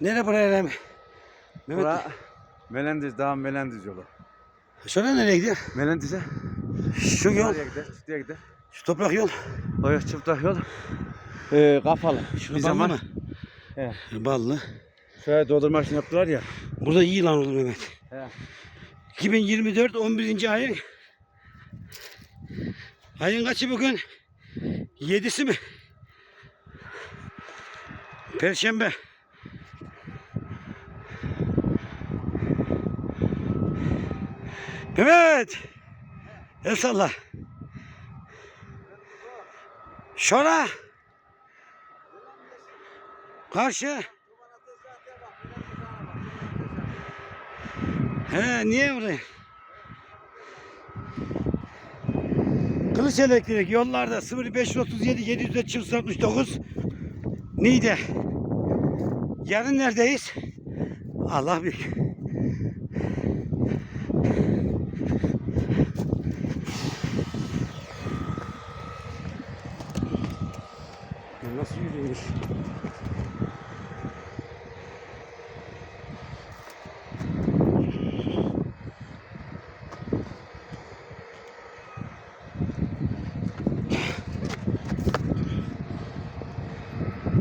Nere buraya Rami? Mehmet. Bura Melendiz, Dağ Melendiz yolu. Şöyle nereye gidiyor? Melendiz'e. Şu yol. Nereye gider? Çiftliğe gider. Şu toprak yol. O yok çıplak yol. Ee, kapalı. Şunu bir zaman mı? He. Ballı. şöyle doldurma işini yaptılar ya. Burada iyi lan olur Mehmet. He. 2024 11. ayın ayın kaçı bugün? 7'si mi? Perşembe. Mehmet. El salla. Şora. Karşı. He niye buraya? Kılıç elektrik yollarda 0537 703 069 Niğde. Yarın neredeyiz? Allah büyük. 我需要的是。